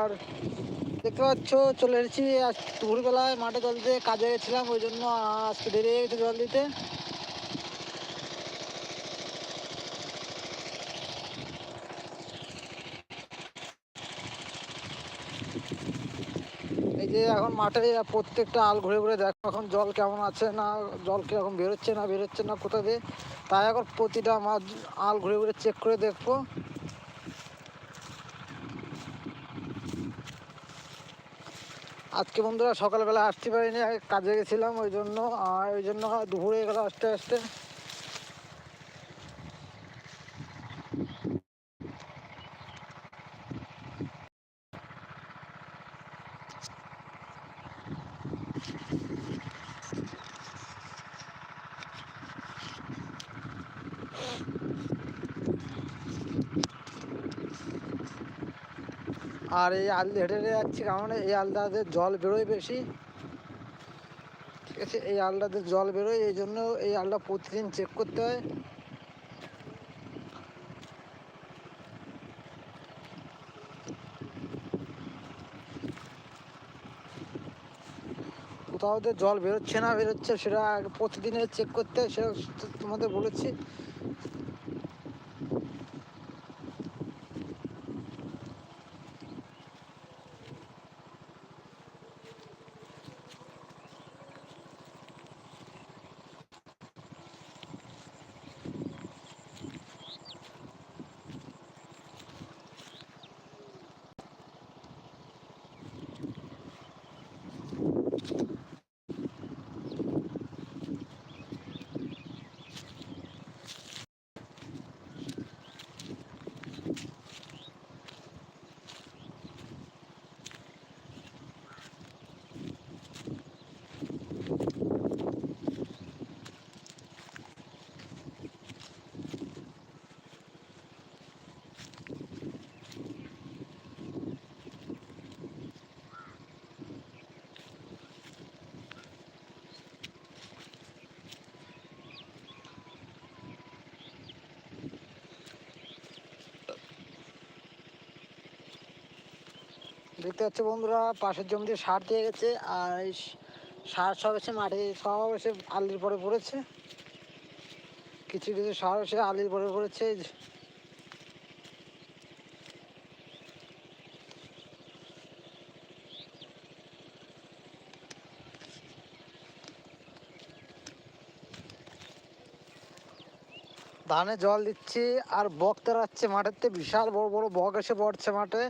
আর দেখতে পাচ্ছ, চলে এসেছি আজ দুপুরবেলায় মাঠে জল দিতে কাজে গেছিলাম, ওই জন্য আজকে দেরি হয়ে গেছে জল দিতে এই যে এখন মাঠে প্রত্যেকটা আল ঘুরে ঘুরে দেখো এখন জল কেমন আছে না, জল কীরকম বেরোচ্ছে না বেরোচ্ছে না কোথা দিয়ে। তাই এখন প্রতিটা মাছ আল ঘুরে ঘুরে চেক করে দেখব। আজকে বন্ধুরা সকালবেলা আসতে পারিনি, কাজে গেছিলাম ওই জন্য, আর ওই জন্য দুপুরে গেলো আসতে আসতে। আর এই আল হেঁটে হেঁটে যাচ্ছি, কারণ এই আলদাতে জল বেরোয় বেশি। ঠিক আছে, এই আলদাতে জল বেরোয়, এই জন্য এই আলটা প্রতিদিন চেক করতে হয়। কোথাও জল বেরোচ্ছে না বেরোচ্ছে, সেটা প্রতিদিনের চেক করতে হয়, সেটা তোমাদের বলেছি। দেখতে পাচ্ছ বন্ধুরা, পাশের জমিতে সার দিয়ে গেছে, আর এই সার সব এসে মাঠে, সব এসে আলির পরে পড়েছে। কিছু কিছু সার এসে আলির পরে পড়েছে। ধানে জল দিচ্ছি, আর বক তাড়াচ্ছে মাঠেতে, বিশাল বড় বড় বক এসে পড়ছে মাঠে।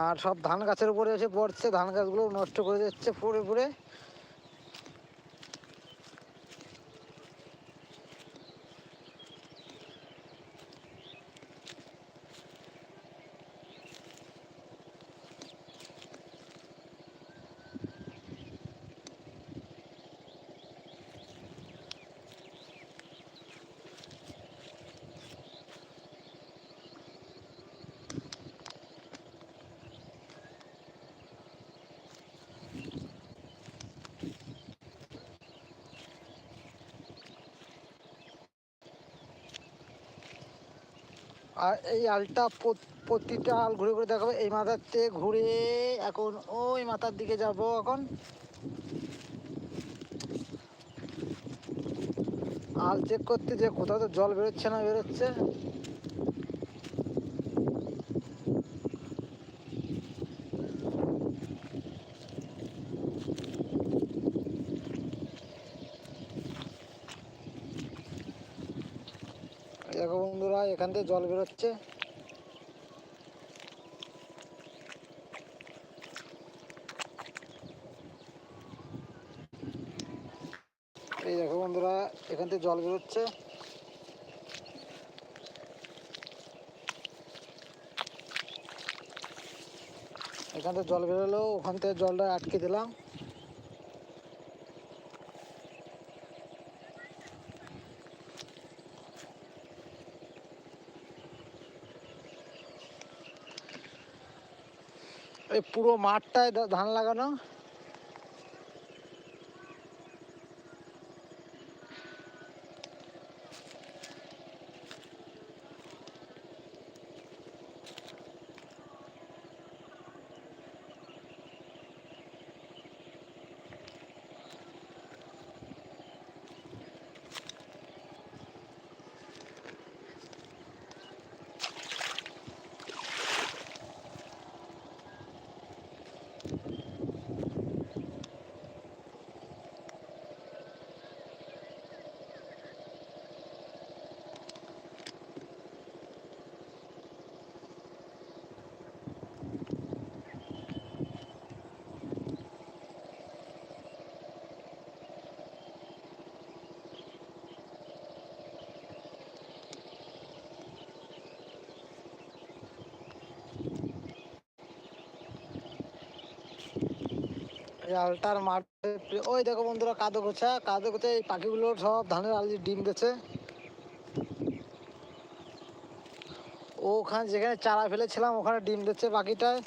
আর সব ধান গাছের উপরে এসে পড়ছে ধান গাছগুলো নষ্ট করে দিচ্ছে পুরে পুরে আর এই আলটা প্রত- প্রতিটা আল ঘুরে ঘুরে দেখাবো। এই মাথাতে ঘুরে এখন ওই মাথার দিকে যাব এখন। আল চেক করতে যে কোথাও তো জল বেরোচ্ছে না, বেরোচ্ছে এই দেখো বন্ধুরা এখান থেকে জল বেরোচ্ছে। এই দেখো বন্ধুরা, এখান থেকে জল বেরোচ্ছে। এখান থেকে জল বেরোলো, ওখান থেকে জলটা আটকে দিলাম। এই পুরো মাঠটায় ধান লাগানো। আলটার মাঠে ওই দেখো বন্ধুরা কাদো গোছা কাদো গোছা এই পাখিগুলো সব ধানের আলি ডিম দিচ্ছে ওখানে যেখানে চারা ফেলেছিলাম, ওখানে ডিম দিচ্ছে পাখিটায়।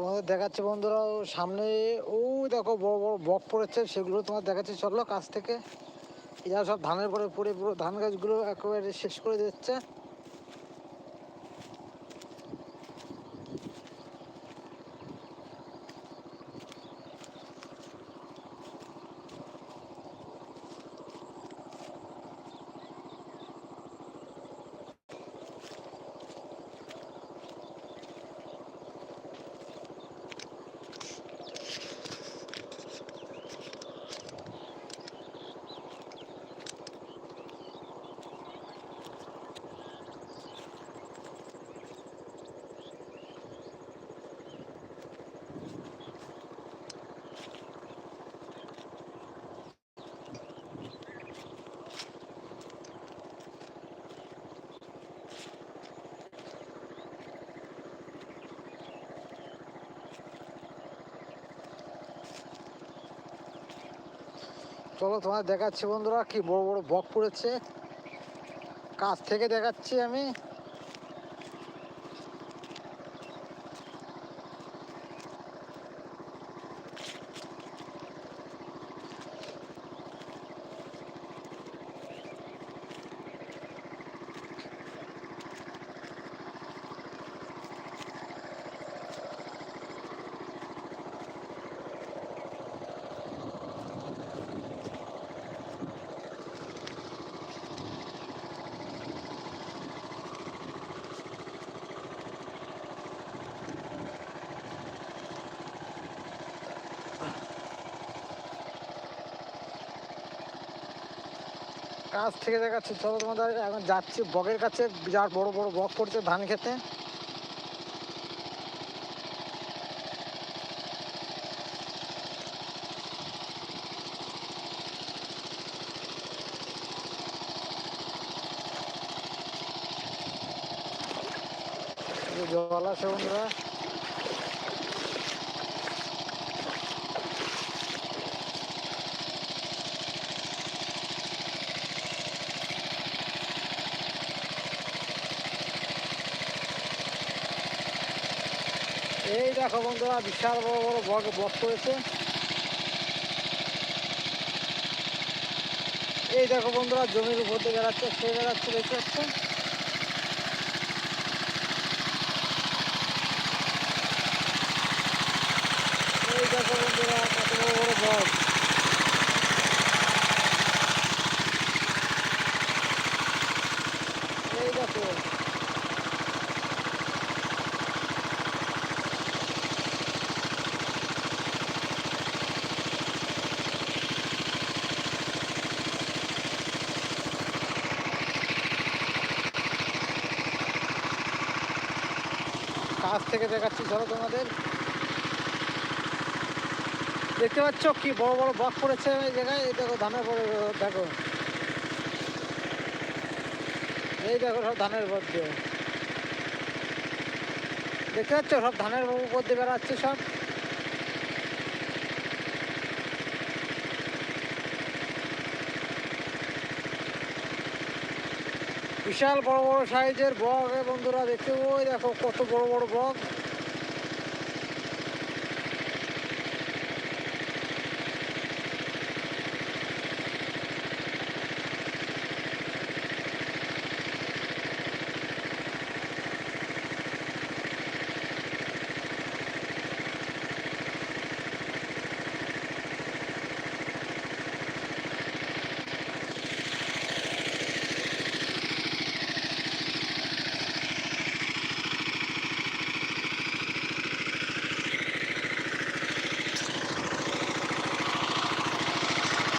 তোমাদের দেখাচ্ছে বন্ধুরা সামনে, ও দেখো বড় বড় বক পড়েছে, সেগুলো তোমার দেখাচ্ছে, চলো কাছ থেকে। এরা সব ধানের পরে পড়ে, পুরো ধান গাছগুলো একেবারে শেষ করে দিচ্ছে। চলো তোমার দেখাচ্ছি বন্ধুরা কি বড় বড় বক পড়েছে। কাছ থেকে দেখাচ্ছি আমি। কাছ থেকে দেখাচ্ছি, চলো তোমাদের এখন যাচ্ছি বগের কাছে যার বড় বড় বক পড়ছে ধান খেতে। জলাশয় বন্ধুরা। এই দেখো বন্ধুরা, বিশাল বড় বড় বক বক করেছে। এই দেখো বন্ধুরা, জমির উপর দিয়ে বেড়াচ্ছে, সে বেড়াচ্ছে, দেখতে আসছে এই দেখো বন্ধুরা, কত বড় বড় বক এই দেখো কাছ থেকে দেখাচ্ছি, ধরো তোমাদের। দেখতে পাচ্ছ কি বড় বড় বক পড়েছে এই জায়গায়? এই দেখো ধানের পরে দেখো। এই দেখো সব ধানের মধ্যে দেখতে পাচ্ছ সব ধানের উপর দিয়ে বেড়াচ্ছে সব? বিশাল বড় বড় সাইজের বক বন্ধুরা দেখতে ওই দেখো কত বড় বড় বক।